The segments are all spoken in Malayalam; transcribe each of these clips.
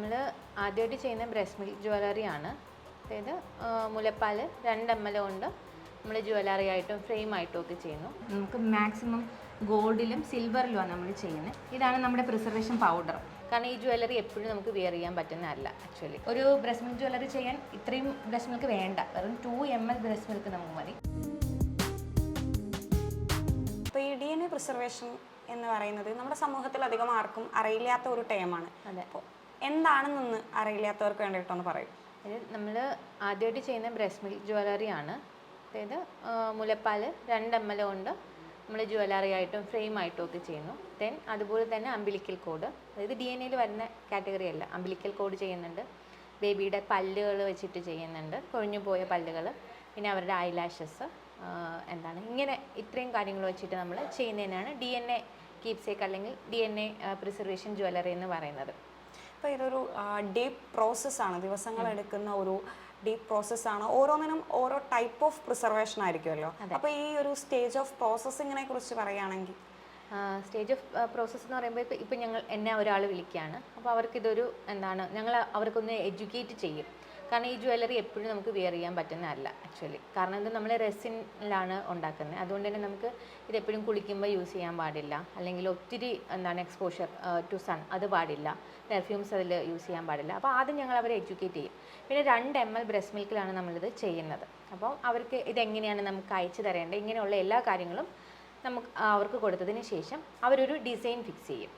നമ്മൾ ആദ്യമായിട്ട് ചെയ്യുന്ന ബ്രസ്റ്റ് മിൽക്ക് ജ്വല്ലറി ആണ് അതായത് മുലപ്പാൽ രണ്ട് എം എൽ കൊണ്ട് നമ്മൾ ജ്വല്ലറി ആയിട്ടും ഫ്രെയിം ആയിട്ടും ഒക്കെ ചെയ്യുന്നു. നമുക്ക് മാക്സിമം ഗോൾഡിലും സിൽവറിലുമാണ് നമ്മൾ ചെയ്യുന്നത്. ഇതാണ് നമ്മുടെ പ്രിസർവേഷൻ പൗഡർ. കാരണം ഈ ജ്വല്ലറി എപ്പോഴും നമുക്ക് വെയർ ചെയ്യാൻ പറ്റുന്നതല്ല ആക്ച്വലി. ഒരു ബ്രസ്റ്റ് മിൽക്ക് ജ്വല്ലറി ചെയ്യാൻ ഇത്രയും ബ്രസ്റ്റ് മിൽക്ക് വേണ്ട. വെറും two M L breast milk നമുക്ക് മതി. ഇപ്പോൾ ഈ ഡി എൻ എ പ്രിസർവേഷൻ എന്ന് പറയുന്നത് നമ്മുടെ സമൂഹത്തിൽ അധികം ആർക്കും അറിയില്ലാത്ത ഒരു ടൈമാണ്. അതെ. അപ്പോൾ എന്താണെന്നൊന്ന് അറിയില്ലാത്തവർക്ക് വേണ്ടിയിട്ടൊന്ന് പറയും. ഇത് നമ്മൾ ആദ്യമായിട്ട് ചെയ്യുന്ന ബ്രസ്റ്റ് മിൽക്ക് ജ്വല്ലറി ആണ്. അതായത് മുലപ്പാൽ രണ്ട് എം എൽ കൊണ്ട് നമ്മൾ ജ്വല്ലറി ആയിട്ടും ഫ്രെയിം ആയിട്ടും ഒക്കെ ചെയ്യുന്നു. ദെൻ അതുപോലെ തന്നെ അമ്പിലിക്കൽ കോഡ്. അതായത് ഡി എൻ എയിൽ വരുന്ന കാറ്റഗറി അല്ല. അമ്പിലിക്കൽ കോഡ് ചെയ്യുന്നുണ്ട്. ബേബിയുടെ പല്ലുകൾ വെച്ചിട്ട് ചെയ്യുന്നുണ്ട്. കൊഴിഞ്ഞു പോയ പല്ലുകൾ. പിന്നെ അവരുടെ ഐലാഷസ് എന്താണ് ഇങ്ങനെ ഇത്രയും കാര്യങ്ങൾ വെച്ചിട്ട് നമ്മൾ ചെയ്യുന്നതിനാണ് ഡി എൻ എ കീപ്സേക്ക് അല്ലെങ്കിൽ D N A preservation jewellery എന്ന് പറയുന്നത്. അപ്പോൾ ഇതൊരു ഡീപ്പ് പ്രോസസ്സാണ് ദിവസങ്ങൾ എടുക്കുന്ന ഒരു ഡീപ്പ് പ്രോസസ്സാണ് ഓരോന്നിനും ഓരോ ടൈപ്പ് ഓഫ് പ്രിസർവേഷൻ ആയിരിക്കുമല്ലോ. അപ്പോൾ ഈ ഒരു സ്റ്റേജ് ഓഫ് പ്രോസസ്സിങ്ങിനെ കുറിച്ച് പറയുകയാണെങ്കിൽ സ്റ്റേജ് ഓഫ് പ്രോസസ്സ് എന്ന് പറയുമ്പോൾ ഇപ്പോൾ ഇപ്പം ഞങ്ങൾ എന്നെ ഒരാൾ വിളിക്കുകയാണ് അപ്പോൾ അവർക്കിതൊരു എന്താണ് ഞങ്ങൾ അവർക്കൊന്ന് എഡ്യൂക്കേറ്റ് ചെയ്യും. കാരണം ഈ ജ്വല്ലറി എപ്പോഴും നമുക്ക് വിയർ ചെയ്യാൻ പറ്റുന്നതല്ല ആക്ച്വലി കാരണം ഇത് നമ്മൾ റെസിനിലാണ് ഉണ്ടാക്കുന്നത്. അതുകൊണ്ട് തന്നെ നമുക്ക് ഇത് എപ്പോഴും കുളിക്കുമ്പോൾ യൂസ് ചെയ്യാൻ പാടില്ല. അല്ലെങ്കിൽ ഒത്തിരി എന്താണ് എക്സ്പോഷർ ടു സൺ അത് പാടില്ല. പെർഫ്യൂംസ് അതിൽ യൂസ് ചെയ്യാൻ പാടില്ല. അപ്പോൾ ആദ്യം ഞങ്ങൾ അവരെ എഡ്യൂക്കേറ്റ് ചെയ്യും. പിന്നെ രണ്ട് എം എൽ ബ്രസ്റ്റ് മിൽക്കിലാണ് നമ്മളിത് ചെയ്യുന്നത്. അപ്പോൾ അവർക്ക് ഇതെങ്ങനെയാണ് നമുക്ക് അയച്ചു തരേണ്ടത്? ഇങ്ങനെയുള്ള എല്ലാ കാര്യങ്ങളും നമുക്ക് അവർക്ക് കൊടുത്തതിന് ശേഷം അവരൊരു ഡിസൈൻ ഫിക്സ് ചെയ്യും.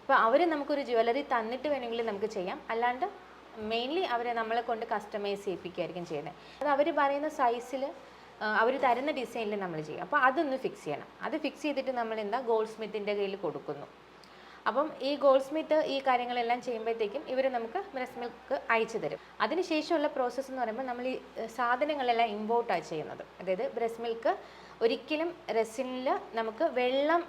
അപ്പോൾ അവർ നമുക്കൊരു ജ്വല്ലറി തന്നിട്ട് വേണമെങ്കിൽ നമുക്ക് ചെയ്യാം. അല്ലാണ്ട് മെയിൻലി അവരെ നമ്മളെ കൊണ്ട് കസ്റ്റമൈസ് ചെയ്യിപ്പിക്കുകയായിരിക്കും ചെയ്യുന്നത്. അത് അവർ പറയുന്ന സൈസിൽ അവർ തരുന്ന ഡിസൈനിൽ നമ്മൾ ചെയ്യും. അപ്പോൾ അതൊന്ന് ഫിക്സ് ചെയ്യണം. അത് ഫിക്സ് ചെയ്തിട്ട് നമ്മൾ എന്താ ഗോൾഡ് സ്മിത്തിന്റെ കയ്യിൽ കൊടുക്കുന്നു. അപ്പം ഈ ഗോൾഡ് സ്മിത്ത് ഈ കാര്യങ്ങളെല്ലാം ചെയ്യുമ്പോഴത്തേക്കും ഇവർ നമുക്ക് ബ്രസ്റ്റ് മിൽക്ക് അയച്ചു തരും. അതിനുശേഷമുള്ള പ്രോസസ്സ് എന്ന് പറയുമ്പോൾ നമ്മൾ ഈ സാധനങ്ങളെല്ലാം ഇമ്പോർട്ടാണ് ചെയ്യുന്നത്. അതായത് ബ്രസ്റ്റ് മിൽക്ക് ഒരിക്കലും റെസിനിൽ നമുക്ക് വെള്ളം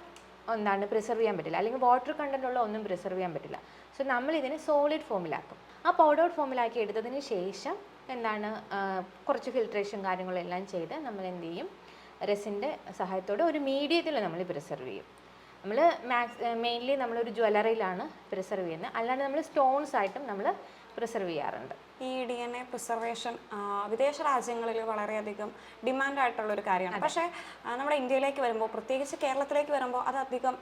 എന്താണ് പ്രിസർവ് ചെയ്യാൻ പറ്റില്ല. അല്ലെങ്കിൽ വാട്ടർ കണ്ടന്റുള്ള ഒന്നും പ്രിസർവ് ചെയ്യാൻ പറ്റില്ല. സോ നമ്മളിതിനെ സോളിഡ് ഫോമിലാക്കും ആ പൗഡർ ഫോമിലാക്കി എടുത്തതിന് ശേഷം എന്താണ് കുറച്ച് ഫിൽട്രേഷൻ കാര്യങ്ങളെല്ലാം ചെയ്ത് നമ്മൾ എന്ത് ചെയ്യും? റെസിന്റെ സഹായത്തോടെ ഒരു മീഡിയത്തിൽ നമ്മൾ പ്രിസർവ് ചെയ്യും. നമ്മൾ മാക്സ് മെയിൻലി നമ്മളൊരു ജ്വല്ലറിയിലാണ് പ്രിസർവ് ചെയ്യുന്നത്. അല്ലാണ്ട് നമ്മൾ സ്റ്റോൺസ് ആയിട്ടും നമ്മൾ പ്രിസർവ് ചെയ്യാറുണ്ട്. ഈ ഡി എൻ എ പ്രിസർവേഷൻ വിദേശ രാജ്യങ്ങളിൽ വളരെയധികം ഡിമാൻഡ് ആയിട്ടുള്ള ഒരു കാര്യമാണ് പക്ഷേ നമ്മുടെ ഇന്ത്യയിലേക്ക് വരുമ്പോൾ പ്രത്യേകിച്ച് കേരളത്തിലേക്ക് വരുമ്പോൾ അത് അധികം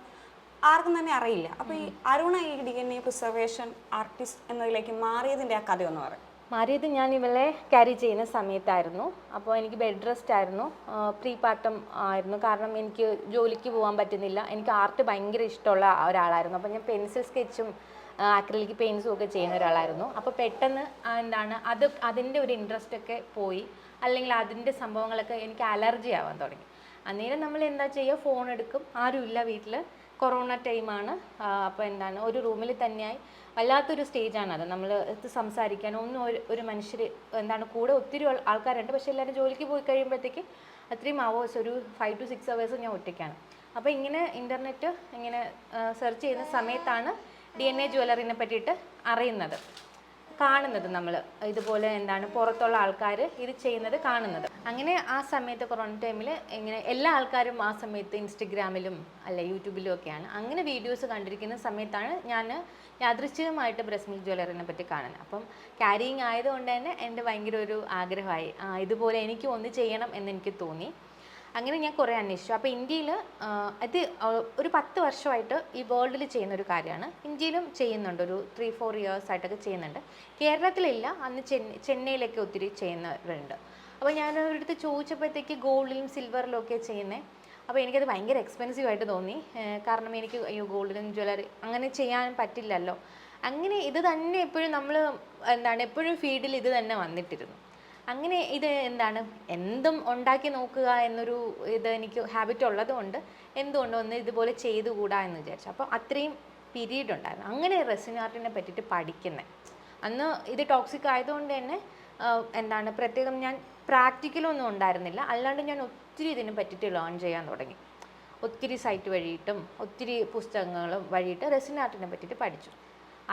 ആർക്കും തന്നെ അറിയില്ല. അപ്പോൾ ഈ അരുണ ഈ D N A preservation artist എന്നതിലേക്ക് മാറിയതിന്റെ ആ കഥയൊന്ന് പറയും. മാറിയത് ഞാൻ ഇവളെ ക്യാരി ചെയ്യുന്ന സമയത്തായിരുന്നു. അപ്പോൾ എനിക്ക് ബെഡ് റെസ്റ്റ് ആയിരുന്നു. പ്രീ പാർട്ടം ആയിരുന്നു. കാരണം എനിക്ക് ജോലിക്ക് പോകാൻ പറ്റുന്നില്ല. എനിക്ക് ആർട്ട് ഭയങ്കര ഇഷ്ടമുള്ള ഒരാളായിരുന്നു. അപ്പോൾ ഞാൻ പെൻസിൽ സ്കെച്ചും അക്രലിക്ക് പെയിൻസും ഒക്കെ ചെയ്യുന്ന ഒരാളായിരുന്നു. അപ്പോൾ പെട്ടെന്ന് എന്താണ് അത് അതിന്റെ ഒരു ഇൻട്രസ്റ്റ് ഒക്കെ പോയി. അല്ലെങ്കിൽ അതിന്റെ സംഭവങ്ങളൊക്കെ എനിക്ക് അലർജി ആവാൻ തുടങ്ങി. അന്നേരം നമ്മൾ എന്താ ചെയ്യുക? ഫോൺ എടുക്കും. ആരുമില്ല വീട്ടിൽ കൊറോണ ടൈമാണ് അപ്പോൾ എന്താണ് ഒരു റൂമിൽ തന്നെയായി. വല്ലാത്തൊരു സ്റ്റേജാണ് അത്. നമ്മൾ ഇത് സംസാരിക്കാൻ ഒന്നും ഒരു ഒരു മനുഷ്യർ എന്താണ് കൂടെ ഒത്തിരി ആൾ- ആൾക്കാരുണ്ട്. പക്ഷേ എല്ലാവരും ജോലിക്ക് പോയി കഴിയുമ്പോഴത്തേക്ക് അത്രയും അവേഴ്സ് ഒരു ഫൈവ് ടു സിക്സ് അവേഴ്സ് ഞാൻ ഒറ്റയ്ക്കാണ്. അപ്പോൾ ഇങ്ങനെ ഇന്റർനെറ്റ് ഇങ്ങനെ സെർച്ച് ചെയ്യുന്ന സമയത്താണ് ഡി എൻ എ ജ്വല്ലറിനെ പറ്റിയിട്ട് അറിയുന്നത്. കാണുന്നത് നമ്മൾ ഇതുപോലെ എന്താണ് പുറത്തുള്ള ആൾക്കാർ ഇത് ചെയ്യുന്നത് കാണുന്നത്. അങ്ങനെ ആ സമയത്ത് കൊറോണ ടൈമിൽ ഇങ്ങനെ എല്ലാ ആൾക്കാരും ആ സമയത്ത് ഇൻസ്റ്റഗ്രാമിലും അല്ല യൂട്യൂബിലും ഒക്കെയാണ്. അങ്ങനെ വീഡിയോസ് കണ്ടിരിക്കുന്ന സമയത്താണ് ഞാൻ യാദൃശ്ചികമായിട്ട് ബ്രസ്റ്റ് മിൽക്ക് ജ്വല്ലറിനെ പറ്റി കാണുന്നത്. അപ്പം ക്യാരിയിങ് ആയതുകൊണ്ട് തന്നെ എന്റെ ഭയങ്കര ഒരു ആഗ്രഹമായി. ആ, ഇതുപോലെ എനിക്ക് ഒന്ന് ചെയ്യണം എന്നെനിക്ക് തോന്നി. അങ്ങനെ ഞാൻ കുറേ അന്വേഷിച്ചു. അപ്പോൾ ഇന്ത്യയിൽ അത് ഒരു പത്ത് വർഷമായിട്ട് ഈ വേൾഡിൽ ചെയ്യുന്ന ഒരു കാര്യമാണ്. ഇന്ത്യയിലും ചെയ്യുന്നുണ്ട്. ഒരു ത്രീ ഫോർ ഇയേഴ്സ് ആയിട്ടൊക്കെ ചെയ്യുന്നുണ്ട്. കേരളത്തിലില്ല. അന്ന് ചെന്നൈ ചെന്നൈയിലൊക്കെ ഒത്തിരി ചെയ്യുന്നവരുണ്ട്. അപ്പോൾ ഞാൻ ഒരിടത്ത് ചോദിച്ചപ്പോഴത്തേക്ക് ഗോൾഡിലും സിൽവറിലും ഒക്കെ ചെയ്യുന്നത് അപ്പോൾ എനിക്കത് ഭയങ്കര എക്സ്പെൻസീവ് ആയിട്ട് തോന്നി. കാരണം എനിക്ക് അയ്യോ ഗോൾഡിലും ജ്വല്ലറി അങ്ങനെ ചെയ്യാൻ പറ്റില്ലല്ലോ. അങ്ങനെ ഇത് തന്നെ എപ്പോഴും നമ്മൾ എന്താണ് എപ്പോഴും ഫീൽഡിൽ ഇത് തന്നെ വന്നിട്ടിരുന്നു. അങ്ങനെ ഇത് എന്താണ് എന്തും ഉണ്ടാക്കി നോക്കുക എന്നൊരു ഇത് എനിക്ക് ഹാബിറ്റ് ഉള്ളതുകൊണ്ട് എന്തുകൊണ്ട് ഒന്ന് ഇതുപോലെ ചെയ്തുകൂടാ എന്ന് വിചാരിച്ചു. അപ്പോൾ അത്രയും പീരീഡ് ഉണ്ടായിരുന്നു. അങ്ങനെ റെസിൻ ആർട്ടിനെ പറ്റിയിട്ട് പഠിക്കുന്നത് അന്ന് ഇത് ടോക്സിക് ആയതുകൊണ്ട് തന്നെ എന്താണ് പ്രത്യേകം ഞാൻ പ്രാക്ടിക്കലൊന്നും ഉണ്ടായിരുന്നില്ല. അല്ലാണ്ട് ഞാൻ ഒത്തിരി ഇതിനെ പറ്റിയിട്ട് ലേൺ ചെയ്യാൻ തുടങ്ങി. ഒത്തിരി സൈറ്റ് വഴിയിട്ടും ഒത്തിരി പുസ്തകങ്ങളും വഴിയിട്ട് റെസിൻ ആർട്ടിനെ പറ്റിയിട്ട് പഠിച്ചു.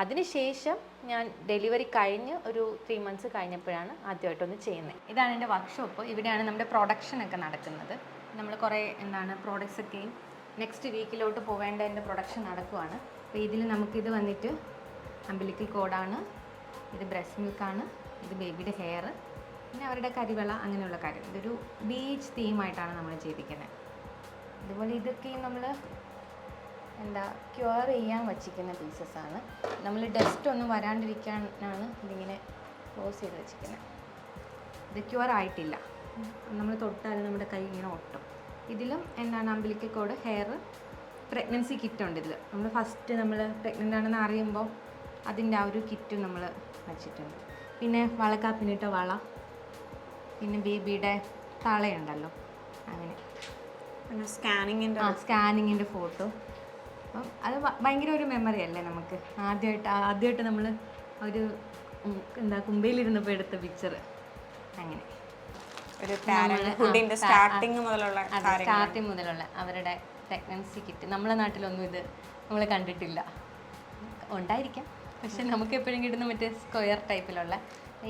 അതിനുശേഷം ഞാൻ ഡെലിവറി കഴിഞ്ഞ് ഒരു ത്രീ മന്ത്സ് കഴിഞ്ഞപ്പോഴാണ് ആദ്യമായിട്ടൊന്ന് ചെയ്യുന്നത്. ഇതാണ് എന്റെ വർക്ക്ഷോപ്പ് ഇവിടെയാണ് നമ്മുടെ പ്രൊഡക്ഷനൊക്കെ നടക്കുന്നത്. നമ്മൾ കുറേ എന്താണ് പ്രോഡക്റ്റ്സ് ഒക്കെയും നെക്സ്റ്റ് വീക്കിലോട്ട് പോവേണ്ട എന്റെ പ്രൊഡക്ഷൻ നടക്കുവാണ്. അപ്പോൾ ഇതിൽ നമുക്കിത് വന്നിട്ട് അമ്പലിക്കൽ കോഡാണ് ഇത് ബ്രസ്റ്റ് മിൽക്കാണ് ഇത് ബേബിയുടെ ഹെയർ പിന്നെ അവരുടെ കരിവള അങ്ങനെയുള്ള കാര്യം. ഇതൊരു ബീച്ച് തീമായിട്ടാണ് നമ്മൾ ചെയ്തിരിക്കുന്നത് അതുപോലെ ഇതൊക്കെയും നമ്മൾ എന്താ ക്യൂർ ചെയ്യാൻ വച്ചിരിക്കുന്ന ആണ്. നമ്മൾ ഡസ്റ്റ് ഒന്നും വരാണ്ടിരിക്കാനാണ് ഇതിങ്ങനെ ക്ലോസ് ചെയ്ത് വെച്ചിരിക്കുന്നത് ഇത് ക്യൂർ ആയിട്ടില്ല. നമ്മൾ തൊട്ടാൽ നമ്മുടെ കൈ ഇങ്ങനെ ഒട്ടും. ഇതിലും എന്താണ് അമ്പലിക്കോട് ഹെയർ പ്രഗ്നൻസി കിറ്റ് ഉണ്ട് ഇതിൽ നമ്മൾ ഫസ്റ്റ് നമ്മൾ പ്രഗ്നന്റ് ആണെന്ന് അറിയുമ്പോൾ അതിന്റെ ആ ഒരു കിറ്റ് നമ്മൾ വച്ചിട്ടുണ്ട്. പിന്നെ വളക്കാപ്പിനിട്ട വള. പിന്നെ ബേബിയുടെ തളയുണ്ടല്ലോ അങ്ങനെ. സ്കാനിങ്ങിന്റെ ആ സ്കാനിങ്ങിന്റെ ഫോട്ടോ. അപ്പം അത് ഭയങ്കര ഒരു മെമ്മറി അല്ലേ നമുക്ക്? ആദ്യമായിട്ട് ആദ്യമായിട്ട് നമ്മൾ ഒരു എന്താ കുമ്പയിലിരുന്നപ്പോൾ എടുത്ത പിക്ചർ അങ്ങനെ. ഒരു ഫുഡിന്റെ സ്റ്റാർട്ടിങ് മുതലുള്ള സ്റ്റാർട്ടിങ് മുതലുള്ള അവരുടെ പ്രഗ്നൻസി കിറ്റ് നമ്മളെ നാട്ടിലൊന്നും ഇത് നമ്മൾ കണ്ടിട്ടില്ല. ഉണ്ടായിരിക്കാം. പക്ഷെ നമുക്ക് എപ്പോഴും കിട്ടുന്ന മറ്റേ സ്ക്വയർ ടൈപ്പിലുള്ള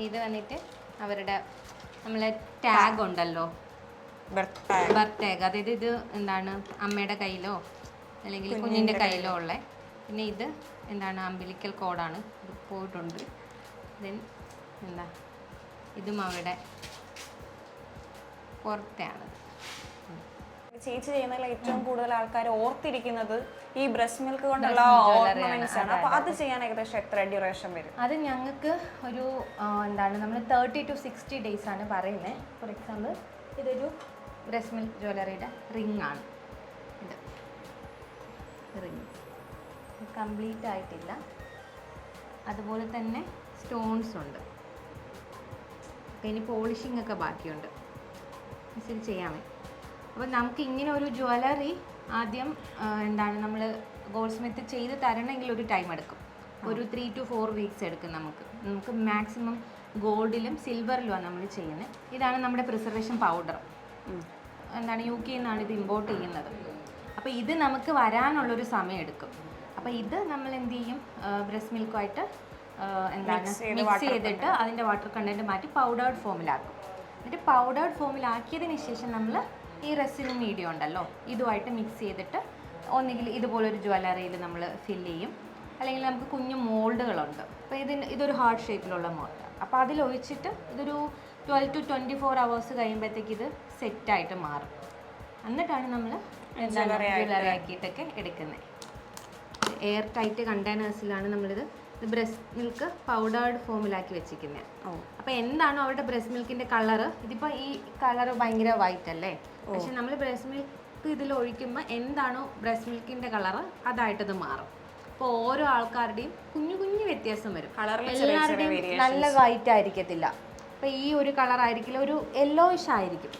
ഇത് വന്നിട്ട് അവരുടെ നമ്മളെ ടാഗ് ഉണ്ടല്ലോ. ബർത്ത് ടാഗ് അതായത് ഇത് എന്താണ്? അമ്മയുടെ കയ്യിലോ? അല്ലെങ്കിൽ കുഞ്ഞിന്റെ കയ്യിലോ. ഉള്ള. പിന്നെ ഇത് എന്താണ്? അമ്പിലിക്കൽ കോഡാണ് ഇത് പോയിട്ടുണ്ട്. ദെൻ എന്താ? ഇതും അവരുടെ പുറത്തെയാണ്. ചേച്ചി ചെയ്യുന്നതിൽ ഏറ്റവും കൂടുതൽ ആൾക്കാർ ഓർത്തിരിക്കുന്നത് ഈ ബ്രസ്റ്റ് മിൽക്ക് കൊണ്ടുള്ള ഓർണമെന്റ്സ് ആണ്. അപ്പൊ അത് ചെയ്യാൻ ഏകദേശം എത്ര ഡ്യൂറേഷൻ വരും? അത് ഞങ്ങൾക്ക് ഒരു എന്താണ് നമ്മൾ തേർട്ടി ടു സിക്സ്റ്റി ഡേയ്സ് ആണ് പറയുന്നത് ഫോർ എക്സാമ്പിൾ ഇതൊരു ബ്രസ്റ്റ് മിൽക്ക് ജ്വല്ലറിയുടെ റിംഗ് ആണ്. ഇത് റിംഗ് കംപ്ലീറ്റ് ആയിട്ടില്ല. അതുപോലെ തന്നെ സ്റ്റോൺസ് ഉണ്ട്. ഇനി പോളിഷിംഗ് ഒക്കെ ബാക്കിയുണ്ട്. മിസ്സിൽ ചെയ്യാമേ. അപ്പോൾ നമുക്ക് ഇങ്ങനെ ഒരു ജ്വല്ലറി ആദ്യം എന്താണ് നമ്മൾ ഗോൾഡ് സ്മിത്ത് ചെയ്ത് തരണമെങ്കിൽ ഒരു ടൈം എടുക്കും. ഒരു ത്രീ ടു ഫോർ വീക്സ് എടുക്കും നമുക്ക്. നമുക്ക് മാക്സിമം ഗോൾഡിലും സിൽവറിലുമാണ് നമ്മൾ ചെയ്യുന്നത്. ഇതാണ് നമ്മുടെ പ്രിസർവേഷൻ പൗഡർ എന്താണ് യു കെയിൽ നിന്നാണ് ഇത് ഇമ്പോർട്ട് ചെയ്യുന്നത്. അപ്പോൾ ഇത് നമുക്ക് വരാനുള്ളൊരു സമയം എടുക്കും. അപ്പോൾ ഇത് നമ്മൾ എന്ത് ചെയ്യും? ബ്രസ്റ്റ് മിൽക്കുമായിട്ട് എന്താണ് മിക്സ് ചെയ്തിട്ട് അതിന്റെ വാട്ടർ കണ്ടന്റ് മാറ്റി പൗഡേർഡ് ഫോമിലാക്കും എന്നിട്ട് പൗഡേർഡ് ഫോമിലാക്കിയതിന് ശേഷം നമ്മൾ ഈ റെസിനും മീഡിയം ഉണ്ടല്ലോ ഇതുമായിട്ട് മിക്സ് ചെയ്തിട്ട് ഒന്നുകിൽ ഇതുപോലൊരു ജ്വല്ലറിയിൽ നമ്മൾ ഫിൽ ചെയ്യും. അല്ലെങ്കിൽ നമുക്ക് കുഞ്ഞു മോൾഡുകളുണ്ട്. അപ്പോൾ ഇതിന് ഇതൊരു ഹാർട്ട് ഷേപ്പിലുള്ള മോൾഡ്. അപ്പോൾ അതിലൊഴിച്ചിട്ട് ഇതൊരു twelve to twenty four hours കഴിയുമ്പോഴത്തേക്ക് ഇത് സെറ്റായിട്ട് മാറും. എന്നിട്ടാണ് നമ്മൾ ജ്വല്ലറി ആക്കിയിട്ടൊക്കെ എടുക്കുന്നത് എയർ ടൈറ്റ് കണ്ടെയ്നേഴ്സിലാണ് നമ്മളിത് ബ്രസ്റ്റ് മിൽക്ക് പൗഡേർഡ് ഫോമിലാക്കി വെച്ചിരിക്കുന്നത് ഓ. അപ്പോൾ എന്താണോ അവരുടെ ബ്രസ്റ്റ് മിൽക്കിന്റെ കളറ്? ഇതിപ്പോൾ ഈ കളർ ഭയങ്കര വൈറ്റ് അല്ലേ? പക്ഷെ നമ്മൾ ബ്രസ്റ്റ് മിൽക്ക് ഇതിൽ ഒഴിക്കുമ്പോൾ എന്താണോ ബ്രസ്റ്റ് മിൽക്കിന്റെ കളറ് അതായിട്ടത് മാറും. അപ്പോൾ ഓരോ ആൾക്കാരുടെയും കുഞ്ഞു കുഞ്ഞു വ്യത്യാസം വരും. എല്ലാവരുടെയും നല്ല വൈറ്റ് ആയിരിക്കത്തില്ല. അപ്പോൾ ഈ ഒരു കളർ ആയിരിക്കില്ല ഒരു യെല്ലോയിഷ് ആയിരിക്കും.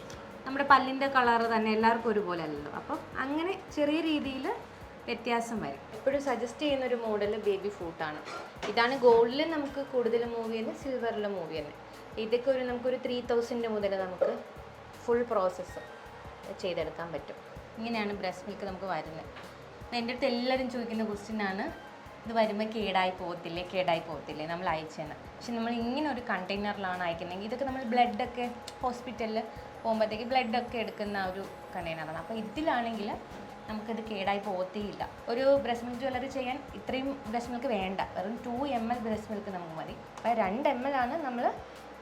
നമ്മുടെ പല്ലിന്റെ കളർ തന്നെ എല്ലാവർക്കും ഒരുപോലെ അല്ലല്ലോ. അപ്പം അങ്ങനെ ചെറിയ രീതിയിൽ വ്യത്യാസം വരും. എപ്പോഴും സജസ്റ്റ് ചെയ്യുന്ന ഒരു മോഡൽ ബേബി ഫൂട്ടാണ് ഇതാണ് ഗോൾഡിൽ നമുക്ക് കൂടുതൽ മൂവ് ചെയ്യുന്നത് സിൽവറിൽ മൂവ് ചെയ്യുന്നത്. ഇതൊക്കെ ഒരു നമുക്കൊരു ത്രീ തൗസൻഡ് മുതൽ നമുക്ക് ഫുൾ പ്രോസസ്സ് ചെയ്തെടുക്കാൻ പറ്റും. ഇങ്ങനെയാണ് ബ്രസ്റ്റ് മിൽക്ക് നമുക്ക് വരുന്നത്. എന്റെ അടുത്ത് എല്ലാവരും ചോദിക്കുന്ന ക്വസ്റ്റ്യൻ ആണ് ഇത് വരുമ്പോൾ കേടായി പോകത്തില്ലേ കേടായി പോകത്തില്ലേ? നമ്മൾ അയച്ചെന്ന്. പക്ഷെ നമ്മൾ ഇങ്ങനെ ഒരു കണ്ടെയ്നറിലാണ് അയക്കുന്നതെങ്കിൽ ഇതൊക്കെ നമ്മൾ ബ്ലഡൊക്കെ ഹോസ്പിറ്റലിൽ പോകുമ്പോഴത്തേക്ക് ബ്ലഡൊക്കെ എടുക്കുന്ന ഒരു കണ്ടെയ്നറാണ് അപ്പോൾ ഇതിലാണെങ്കിൽ നമുക്കിത് കേടായി പോകത്തേയില്ല. ഒരു ബ്രസ്റ്റ് മിൽക്ക് ജ്വല്ലറി ചെയ്യാൻ ഇത്രയും ബ്രസ്റ്റ് മിൽക്ക് വേണ്ട. വെറും two M L breast milk നമുക്ക് മതി. അപ്പോൾ രണ്ട് എം എൽ ആണ് നമ്മൾ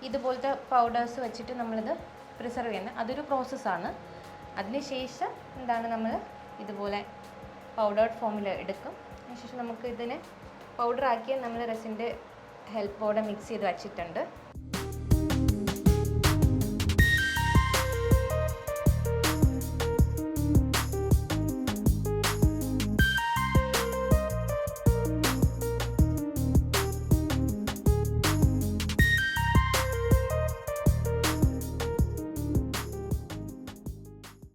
ഇതുപോലത്തെ പൗഡേഴ്സ് വെച്ചിട്ട് നമ്മളിത് പ്രിസർവ് ചെയ്യുന്നത്. അതൊരു പ്രോസസ്സാണ് അതിനുശേഷം എന്താണ് നമ്മൾ ഇതുപോലെ പൗഡേർഡ് ഫോമിൽ എടുക്കും. അതിനുശേഷം നമുക്ക് ഇതിനെ പൗഡർ ആക്കിയ നമ്മൾ റെസിന്റെ ഹെൽപ്പോടെ മിക്സ് ചെയ്ത് വെച്ചിട്ടുണ്ട്.